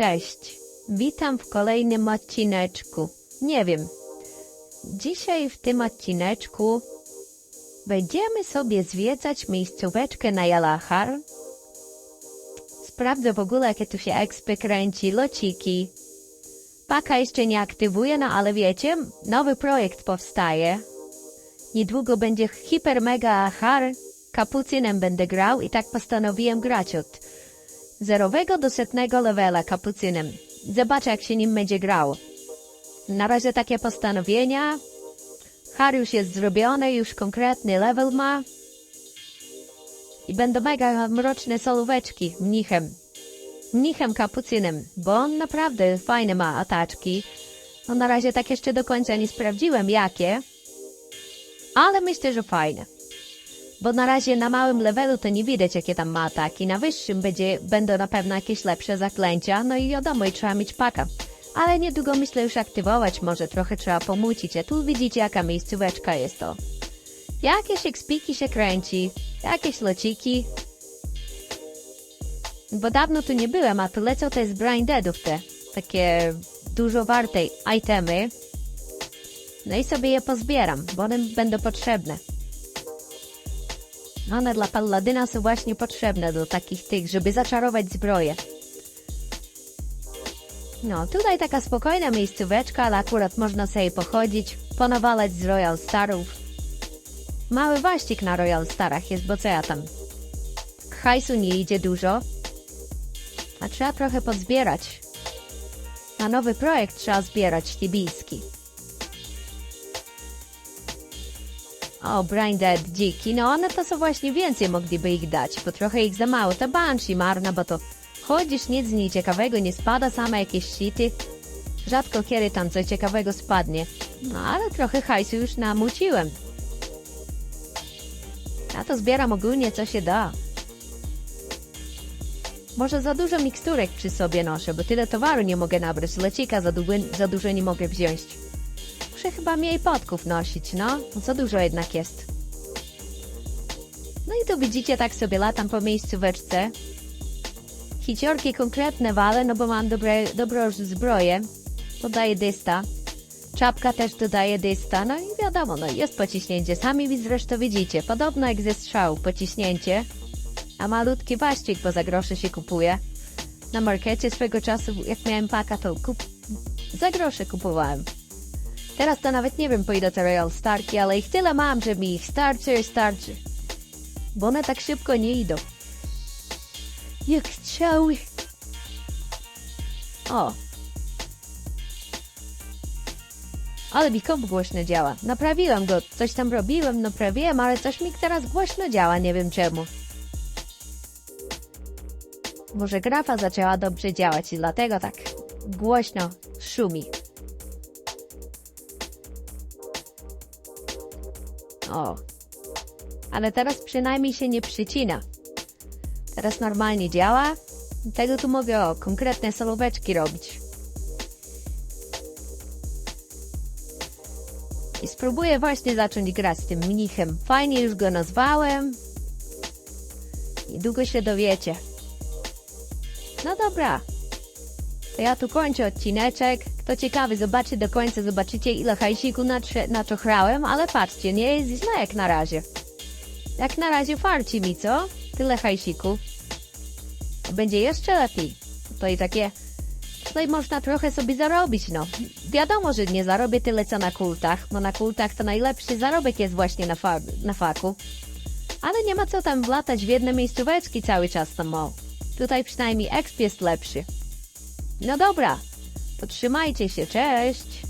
Cześć, witam w kolejnym odcineczku. Nie wiem, dzisiaj w tym odcineczku będziemy sobie zwiedzać miejscóweczkę na Jalachar. Sprawdzę w ogóle, jakie tu się ekspy kręci, lociki. Paka jeszcze nie aktywuje, no ale wiecie, nowy projekt powstaje. Niedługo będzie hiper mega achar, kapucynem będę grał i tak postanowiłem grać od zerowego do setnego levela kapucynem. Zobaczę, jak się nim będzie grał. Na razie takie postanowienia. Har już jest zrobiony, już konkretny level ma. I będą mega mroczne solóweczki mnichem. Mnichem kapucynem, bo on naprawdę fajne ma ataczki. No na razie tak jeszcze do końca nie sprawdziłem jakie. Ale myślę, że fajne. Bo na razie na małym levelu to nie widać, jakie tam ma ataki. Na wyższym będzie, będą na pewno jakieś lepsze zaklęcia, no i wiadomo, i trzeba mieć paka. Ale niedługo myślę już aktywować, może trochę trzeba pomucić, a tu widzicie, jaka miejscóweczka jest to. Jakieś ekspiki się kręci, jakieś lociki. Bo dawno tu nie byłem, a tu lecą te z Brain Deadów te, takie dużo warte itemy. No i sobie je pozbieram, bo one będą potrzebne. One dla palladyna są właśnie potrzebne do takich tych, żeby zaczarować zbroję. No, tutaj taka spokojna miejscóweczka, ale akurat można sobie pochodzić, ponawalać z Royal Starów. Mały waścik na Royal Starach jest, bo co ja tam? Hajsu nie idzie dużo, a trzeba trochę pozbierać. Na nowy projekt trzeba zbierać tibijski. O, Brain Dead, dziki, no one to są właśnie więcej mogliby ich dać, bo trochę ich za mało. Ta Banshee marna, bo to chodzisz, nic z niej ciekawego nie spada, same jakieś shity. Rzadko kiedy tam coś ciekawego spadnie. No ale trochę hajsu już namuciłem. Ja to zbieram ogólnie co się da. Może za dużo miksturek przy sobie noszę, bo tyle towaru nie mogę nabrać. Lecika za, du- za dużo nie mogę wziąć. Muszę chyba mniej podków nosić, no. za dużo jednak jest. No i tu widzicie, tak sobie latam po miejscóweczce. Hiciorki konkretne wale, no bo mam dobre, dobrą zbroję. Dodaję dysta. Czapka też dodaje dysta, no i wiadomo, no jest pociśnięcie. Sami zresztą widzicie, podobno jak ze strzału, pociśnięcie. A malutki waścik, bo za grosze się kupuje. Na markecie swego czasu, jak miałem paka, to kup... za grosze kupowałem. Teraz to nawet nie wiem, po ile te Starki, ale ich tyle mam, że mi ich starczy, starczy. Bo one tak szybko nie idą. Jak chciały. O. Ale mi komp głośno działa. Naprawiłem go. Coś tam robiłem, naprawiłem, ale coś mi teraz głośno działa, nie wiem czemu. Może grafa zaczęła dobrze działać i dlatego tak głośno szumi. O. Ale teraz przynajmniej się nie przycina. Teraz normalnie działa. Tego tu mogę o, konkretne solóweczki robić. I spróbuję właśnie zacząć grać z tym mnichem. Fajnie już go nazwałem. Niedługo się dowiecie. No dobra. To ja tu kończę odcineczek. Kto ciekawy, zobaczy do końca, zobaczycie ile hajsiku naczochrałem, ale patrzcie, nie jest źle jak na razie. Jak na razie farci mi, co? Tyle hajsiku. Będzie jeszcze lepiej. To i takie... Tutaj można trochę sobie zarobić, no. Wiadomo, że nie zarobię tyle co na kultach, bo na kultach to najlepszy zarobek jest właśnie na, fa na faku. Ale nie ma co tam wlatać w jedne miejscóweczki cały czas tam o. Tutaj przynajmniej exp jest lepszy. No dobra, to trzymajcie się, cześć!